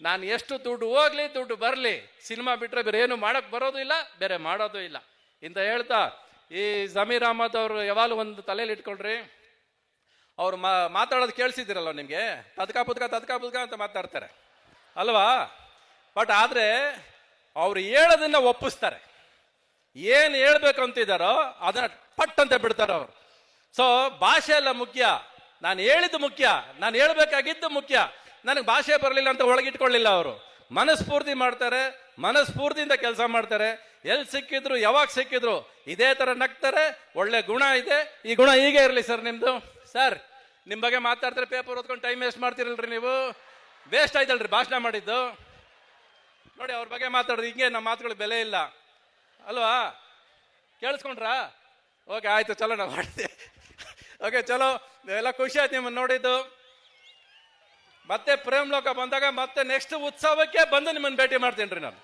ನಾನು ಎಷ್ಟು ದುಡ್ಡು ಹೋಗ್ಲಿ, ದುಡ್ಡು ಬರಲಿ, ಸಿನಿಮಾ ಬಿಟ್ರೆ ಬೇರೆ ಏನು ಮಾಡಕ್ ಬರೋದು ಇಲ್ಲ, ಬೇರೆ ಮಾಡೋದು ಇಲ್ಲ. ಇಂತ ಹೇಳ್ತಾ, ಈ ಜಮೀರ್ ಅಹಮದ್ ಅವರು ಯಾವಾಗಲೂ ಒಂದು ತಲೆಯಲ್ಲಿ ಇಟ್ಕೊಳ್ರಿ. ಅವ್ರು ಮಾತಾಡೋದು ಕೇಳಿಸಿದಿರಲ್ಲ ನಿಮಗೆ? ತದ್ಕ ಪುದ್ಕ ತದ್ಕ ಪುದ್ಕ ಅಂತ ಮಾತಾಡ್ತಾರೆ. ಅಲ್ವಾ? ಬಟ್ ಆದರೆ, ಅವ್ರು ಹೇಳೋದನ್ನ ಒಪ್ಪಿಸ್ತಾರೆ. ಏನು ಹೇಳ್ಬೇಕು ಅಂತಿದ್ದಾರೋ ಅದನ್ನ ಪಟ್ ಅಂತ ಬಿಡ್ತಾರೆ ಅವರು. ಸೊ ಭಾಷೆ ಎಲ್ಲ ಮುಖ್ಯ. ನಾನು ಹೇಳಿದ್ದು ಮುಖ್ಯ. ನಾನು ಹೇಳ್ಬೇಕಾಗಿದ್ದು ಮುಖ್ಯ. ನನಗೆ ಭಾಷೆ ಬರಲಿಲ್ಲ ಅಂತ ಒಳಗಿಟ್ಕೊಳ್ಳಿಲ್ಲ ಅವರು. ಮನಸ್ಫೂರ್ತಿ ಮಾಡ್ತಾರೆ, ಮನಸ್ಫೂರ್ತಿಯಿಂದ ಕೆಲಸ ಮಾಡ್ತಾರೆ. ಎಲ್ಲಿ ಸಿಕ್ಕಿದ್ರು, ಯಾವಾಗ ಸಿಕ್ಕಿದ್ರು, ಇದೇ ತರ ನಗ್ತಾರೆ, ಒಳ್ಳೆ ಗುಣ ಇದೆ. ಈ ಗುಣ ಹೀಗೆ ಇರಲಿ ಸರ್ ನಿಮ್ಮದು ಸರ್ ನಿಮ್ಮ ಬಗ್ಗೆ ಮಾತಾಡ್ತಾರೆ ಪೇಪರ್ ಓದ್ಕೊಂಡು ಟೈಮ್ ವೇಸ್ಟ್ ಮಾಡ್ತಿರಲ್ರಿ ನೀವು. ವೇಸ್ಟ್ ಆಯ್ತಲ್ರಿ, ಭಾಷಣ ಮಾಡಿದ್ದು. ನೋಡಿ, ಅವ್ರ ಬಗ್ಗೆ ಮಾತಾಡೋದು, ಹಿಂಗೆ ನಮ್ಮ ಮಾತುಗಳು ಬೆಲೆ ಇಲ್ಲ. ಅಲ್ವಾ? ಕೇಳಿಸ್ಕೊಂಡ್ರಾ? ಓಕೆ ಆಯ್ತು, ಚಲೋ, ನಾವು ಮಾಡ್ತೀವಿ. ಓಕೆ ಚಲೋ. ಎಲ್ಲ ಖುಷಿ ಆಯ್ತು ನಿಮ್ಮನ್ನು ನೋಡಿದ್ದು. ಮತ್ತೆ ಪ್ರೇಮ್ ಲೋಕ ಬಂದಾಗ ಮತ್ತೆ ನೆಕ್ಸ್ಟ್ ಉತ್ಸವಕ್ಕೆ ಬಂದು ನಿಮ್ಮನ್ನು ಭೇಟಿ ಮಾಡ್ತೀನಿ ರೀ ನಾನು.